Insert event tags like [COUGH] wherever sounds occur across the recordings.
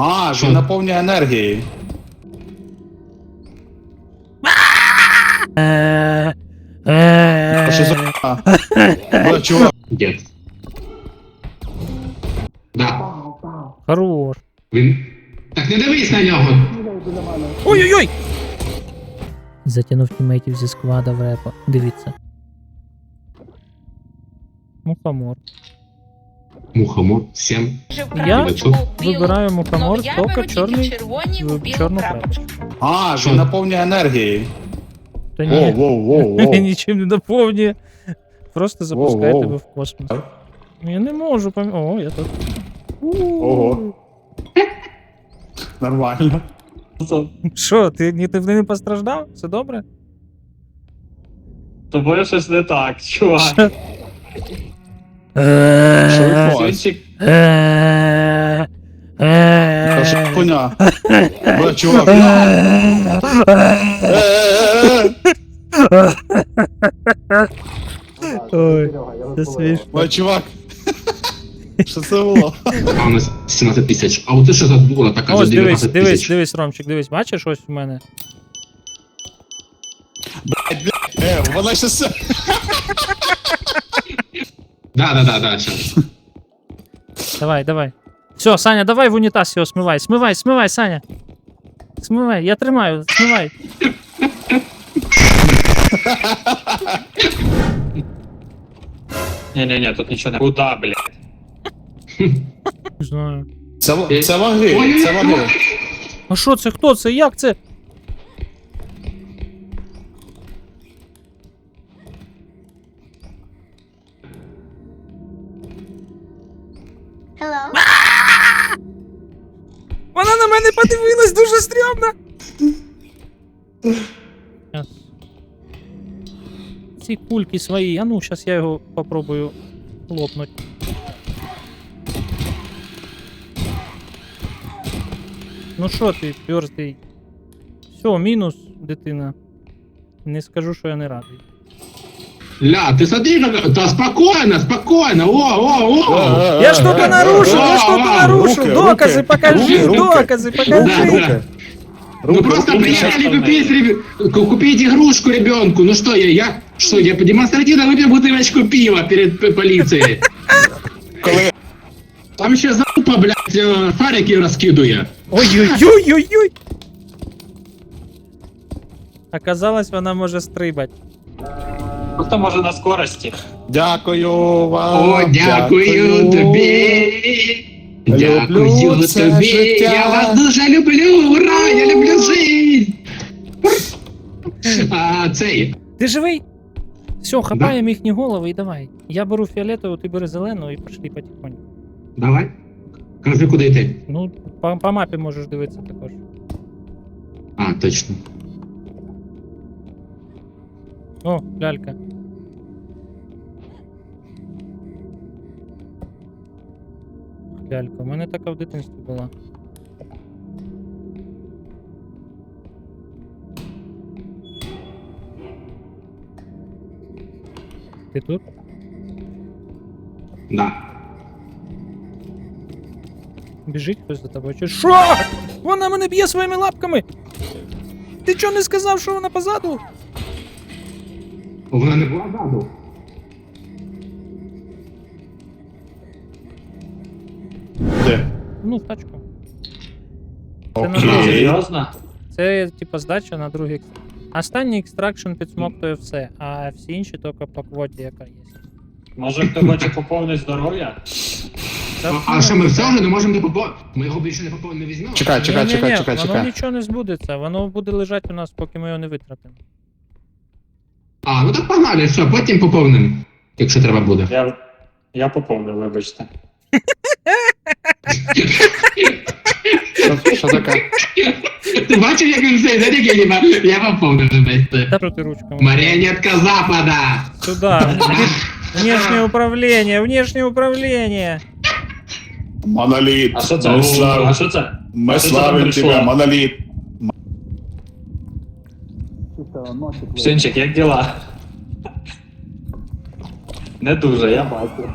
А, Що? він наповнює енергією. А що за... [LAUGHS] Бля, чувак, Дід. Да. Хорош. Він. Так не дивись на нього. Ой-ой-ой! Затягнув тімейтів зі сквада в репо. Дивіться. Мухомор. Мухомор, сім. Я Бачу. вибираю мухомор, тільки чорний червоні в чорну крапочку. а, Що? він наповнює енергією. Та ні, воу, воу, воу. [LAUGHS] нічим не доповнює. Просто запускає тебе в космос. Я не можу пам... О, я тут. Ого. Нормально. Що, ти, ні, ти не постраждав? Все добре? Тобою щось не так, чувак. Що відбувається? Сінчик, Та що хуйня? Бля, чувак. Е-е-е! Ой, це смішно. Бля, чувак. [LAUGHS] Що це було? А у нас 17 тисяч. А оце що за дура така за Ось дивись, 19 дивись, тисяч? дивись, Ромчик, дивись, бачиш ось у мене? Е, вона ще все. Да, да, да, да, щас. Давай, давай. Все, Саня, давай в унітаз його смивай. Смивай, смивай, Саня. Смивай, я тримаю, смивай. Ні-ні-ні, тут нічого не. Куда, блядь? Не знаю. Це, це ваги, це ваги. А що це? Хто це? Як це? Hello. Вона на мене подивилась дуже стрьомно. Щас. Ці кульки свої, а ну, зараз я його попробую лопнуть. Ну що ти, пёрстий? Все, мінус, дитина. Не скажу, що я не радий. Ля, ты смотри, как... Да спокойно, спокойно. О, о, о. Я что-то нарушил, я А, что-то а, нарушил. доказы покажи, доказы Да, покажи. да. Ну Руки, просто руки, приехали купить, купить игрушку ребенку. Ну что, я, я что, я демонстративно выпил бутылочку пива перед полицией. Там еще залупа, блядь, э, фарики раскидываю. Ой-ой-ой-ой-ой. Оказалось, вона може стрибати. Просто може на скорості. Дякую вам. О, дякую тобі. Дякую Люблю тобі. життя. Я вас дуже люблю. Ура, я люблю жизнь. А, цей. Ти живий? Все, хапаємо їхні голови і давай. Я беру фіолетову, ти бери зелену і пішли потихоньку. Давай. Кажи, куди йти. Ну, по, по мапі можеш дивитися також. А, точно. О, лялька. Лялька, у мене така в дитинстві була. Ти тут? Да. Біжить хтось за тобою. Чи що? Вона мене б'є своїми лапками! Ти чого не сказав, що вона позаду? Вона не була ззаду. Де? Ну, в тачку. Це. Серйозно? Це типа здача на другий. Останній екстракшн підсмоктує все, а всі інші тільки по квоті, яка є. Може хто хоче поповнити здоров'я? Та А, а що ми все вже не можемо не поповнити? Ми його більше не поповнити не візьмемо? Чекай, чекай, Ні-ні-ні, чекай, чекай, Воно чекай. нічого не збудеться, воно буде лежати у нас, поки ми його не витратимо. А, ну так погнали, все, потім поповнимо. Якщо треба буде. Я, я поповнив, вибачте. Що, що таке? Ти бачив, як він цей, знаєш, як я ніби? Я поповнив вибачте. Та проти ручками. Маріонетка Запада! Сюда. Внешнее управление, внешнее управление. Моноліт. А що це? Ми А славимо, що це? ми А що це славимо там тебе, Прийшло? моноліт. Синчик, як діла? Не дуже, я бачу.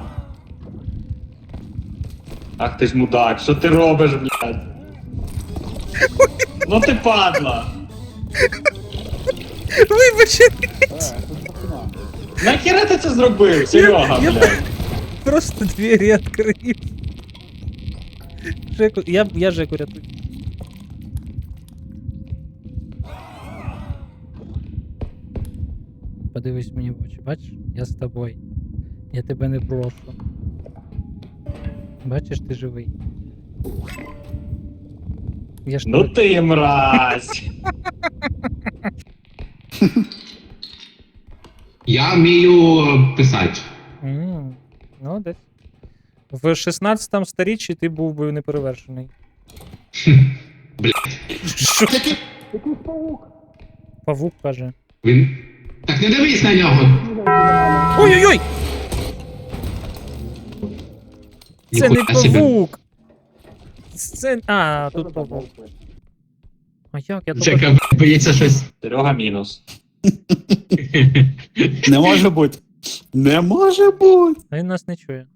Ах ти ж мудак, що ти робиш, блядь? Ну ти падла! Вибач, Нахіра ти це зробив, Серега, я- блядь? просто двері відкрив. Жеку, я, я Жеку рятую. Подивись мені в очі, бачиш? Я з тобою. Я тебе не брошу. Бачиш, ти живий. Я ж Ну тебе- ти мразь! [LAUGHS] Я вмію писати. М, Ну, десь. В 16 сторіччі ти був би неперевершений. Блядь. Що? Павук каже. Він. Так не дивись на нього. Ой-ой-ой! Це не Ніхуя собі. павук! Це. А, тут павук. А як? Я. Джека блядь, боїться щось. Серега мінус. [LAUGHS] Не може бути. Не може бути. А він нас не чує.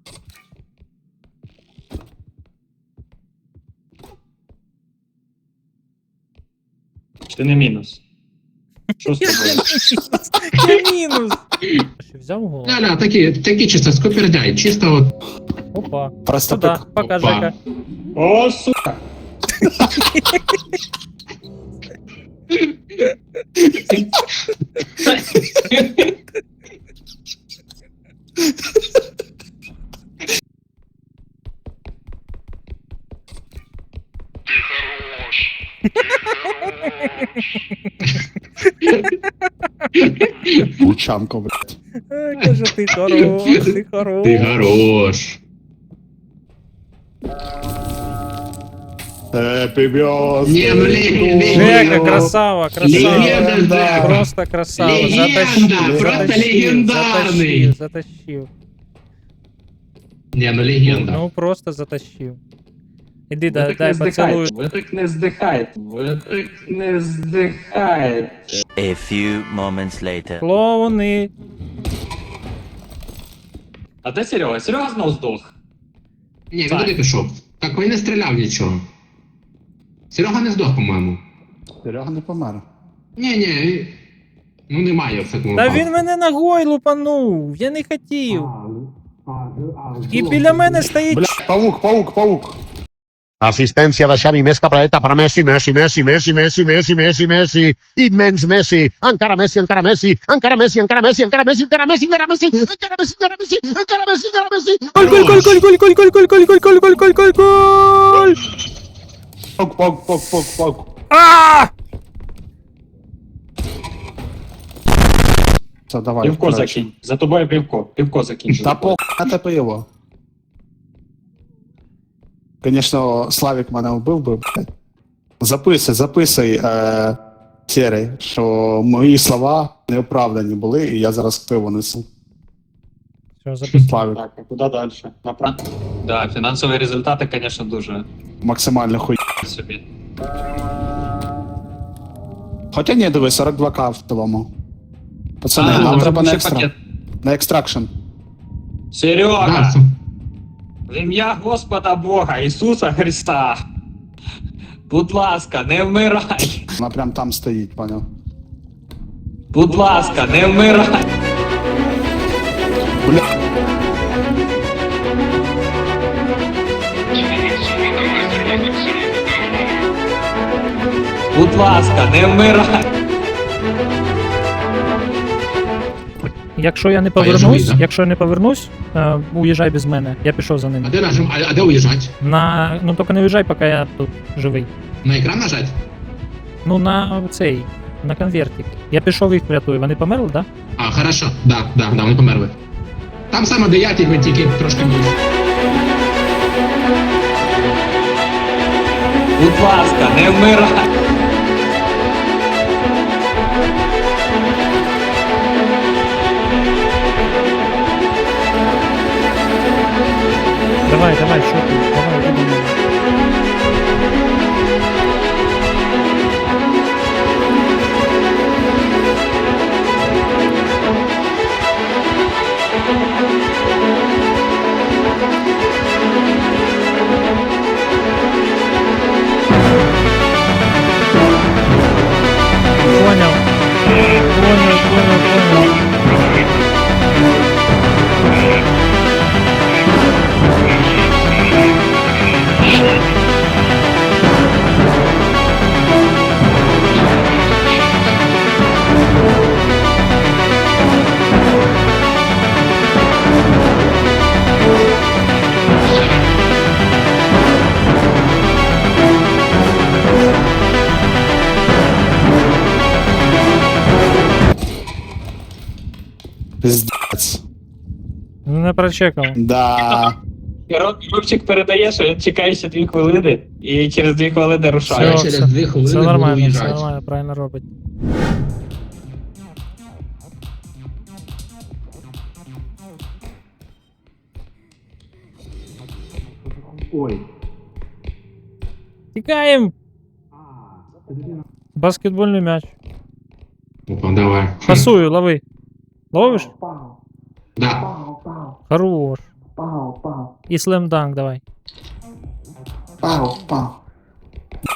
Ти не мінус. Я мінус! Взяв голову? Да, да, такі, такі чисто скупердяй, чисто от. Опа. Просто Сюда, пик. пока, Опа. Жека. О, сука! [LAUGHS] Лучанко, блядь. Каже, ти хорош, ти хорош. Ти хорош. Happy birthday. Не, ну, ле- Жека, красава, красава. Легенда. Просто красава. Легенда, Затащив, просто затащив, легендарний. затащив, затащив. Не, ну легенда. Ну просто затащив. Іди, Ви дай, поцілую. ви так не здихайте, ви так не здихайте. A few moments later. Клоуни. А де Серега? Серега знов здох. Ні, він Так. туди пішов. Так він не стріляв нічого. Серега не здох, по-моєму. Серега не помер. Ні, ні. Ну немає в такому. Та випадку. він мене ногою лупанув. Я не хотів. А, ну, а, ну, а, І здох. біля мене стоїть. Блядь, паук, паук, паук. Assistència de Xavi més cap a dreta per Messi, Messi, Messi, Messi, Messi, Messi, Messi, Messi, i menys Messi, encara Messi, encara Messi, encara Messi, encara Messi, encara Messi, encara Messi, encara Messi, encara Messi, encara Messi, encara Messi, encara Messi. Gol, gol, gol, gol, gol, gol, gol, gol, gol, gol, gol, gol, gol, gol, gol. Poc, poc, poc, poc, poc. Ah! Co, dawaj. Piwko za kim? Za to moje piwko. Piwko za kim? Звісно, Славік мене вбив би. Записуй, записуй, е, Сірий, що мої слова неоправдані були, і я зараз пиво несу. Все, записав. Славік, Так, а куди далі? Направо. Да, фінансові результати, звісно, дуже максимально хуй. собі. Хоча ні, диви, 42к в цілому. Пацани, А, нам ну, треба на ще екстра. пакет. На екстракшн. Серега! Да, це- В ім'я Господа Бога, Ісуса Христа. Будь ласка, не вмирай! Вона прям там стоїть, поняв. Будь ласка, не вмирай! Бля. Будь ласка, не вмирай! Якщо я не А я повернусь, да? якщо я не повернусь, е, уїжджай без мене. Я пішов за А ним. де нажим? А, а де уїжджать? На... Ну тільки не уїжджай, поки я тут живий. На екран нажать? Ну на цей, на конвертик. Я пішов їх врятую. Вони померли, так? Да? А, хорошо. Да, да, да, вони померли. Там саме де я, тільки, тільки трошки більше. Будь ласка, не вмирай! Давай, давай, що ти? Давай, давай. Понял. Понял. Не прочекав. Да. Рубчик передає, що чекає ще дві хвилини, і через дві хвилини рушає. Все, через дві хвилини Все буду нормально, все нормально, правильно робить. Ой. Тікаємо! Баскетбольний м'яч. Опа, давай. Пасую, лови. Ловиш? Да. Хорош. І слемданк давай. Пау, пау.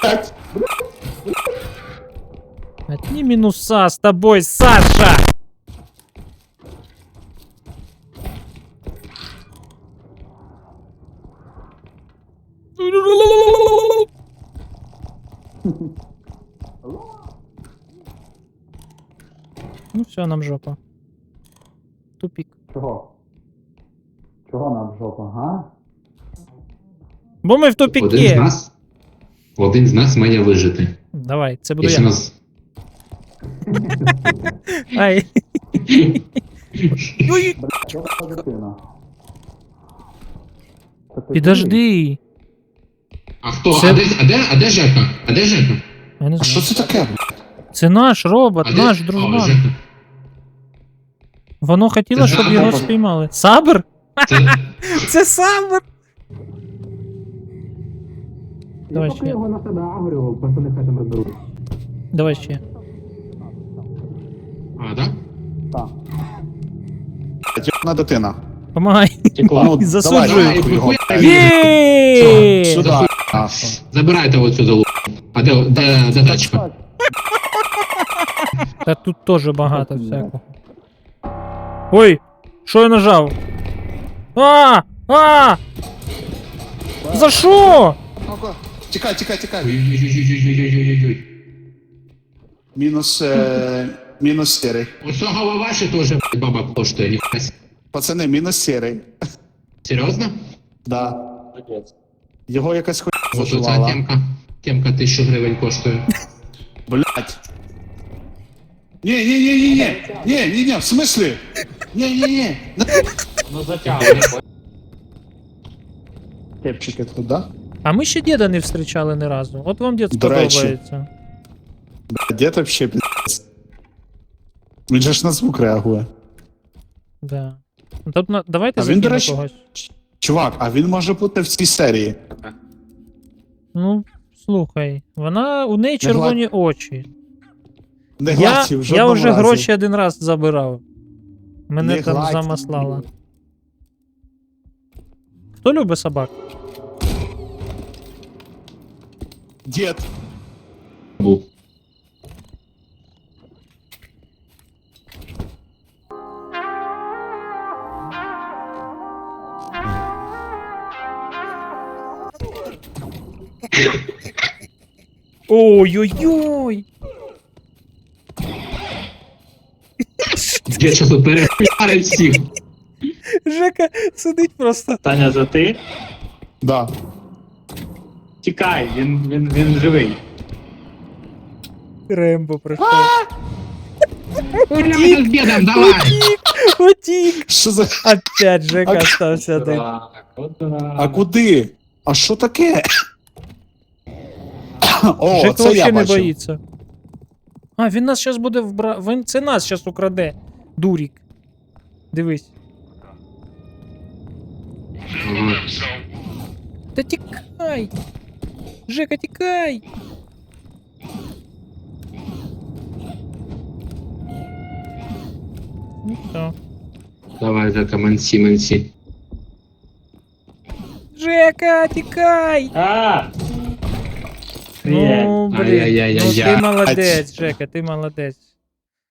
Блять. Одни минуса с тобой, Саша! Ну все, нам жопа. Тупик. Чого? Бо ми в Один з нас. Один з нас має вижити. Давай, це буду Якщо я. нас. Ай. [LAUGHS] Підожди. А хто? Це- А, де, а, де, а де Жека? А де Жека? Я не А що знаю. це таке? Це наш робот, А де? наш О, дружбан. Жека. Воно хотіло, Це щоб Сабр. його спіймали. Сабр? Це, [LAUGHS] Це Сабр! Давай ще. на себе агрю, просто нехай там розберуть. Давай ще. А, так? Так. Одна дитина. Помагай. Текла. Ну, Засуджую. давай, його. Є! Сюди. Забирайте оцю залу. А де, де, де тачка? Та тут теж багато всякого. Ой! Що я нажав? А! А! За що? Ну-ка. Тікай, тікай, тікай. Ой-ой-ой-ой-ой-ой-ой-ой. Мінус, е, мінус сірий. Оце голова ще теж баба коштує, ніхуя. Пацани, мінус сірий. Серйозно? Да. Його якась хуйня От оця заживала. темка. Темка 1000 гривень коштує. Блять. Ні, ні, ні, ні, ні. Ні, ні, ні, в смислі? Ні, ні, ні. Ну затягує. Кепчики тут, да? А ми ще діда не встрічали ні разу. От вам дід До речі. сподобається. Бля, Дід вообще пиздец. Він же ж на звук реагує. Да. Тобто, давайте А він, до закинемо речі- когось. Чувак, а він може бути в цій серії. Ну, слухай, вона у неї червоні очі. Не Я, гладь, я вже гроші один раз забирав. Мене Не там гладь. замаслало. Хто любить собак? Дід. Був. Ой-ой-ой! Я зараз перехуярить всіх. Жека сидить просто. Таня, за ти? Да. Тікай, він, він, він живий. Рембо прийшов. Прямо з дідом, давай. Утік! Що за. Опять Жека остався один. А куди? А що таке? О, Жека це я взагалі не бачив. боїться. А, він нас зараз буде вбра... Він... Це нас зараз украде. Дурік. Дивись. Та тікай! Жека, тікай! Ну все. Давай, Жека, мансі, мансі. Жека, тікай! А! Ну, блін, ну Ай-яй-яй-яй-яй. ти молодець, Жека, ти молодець.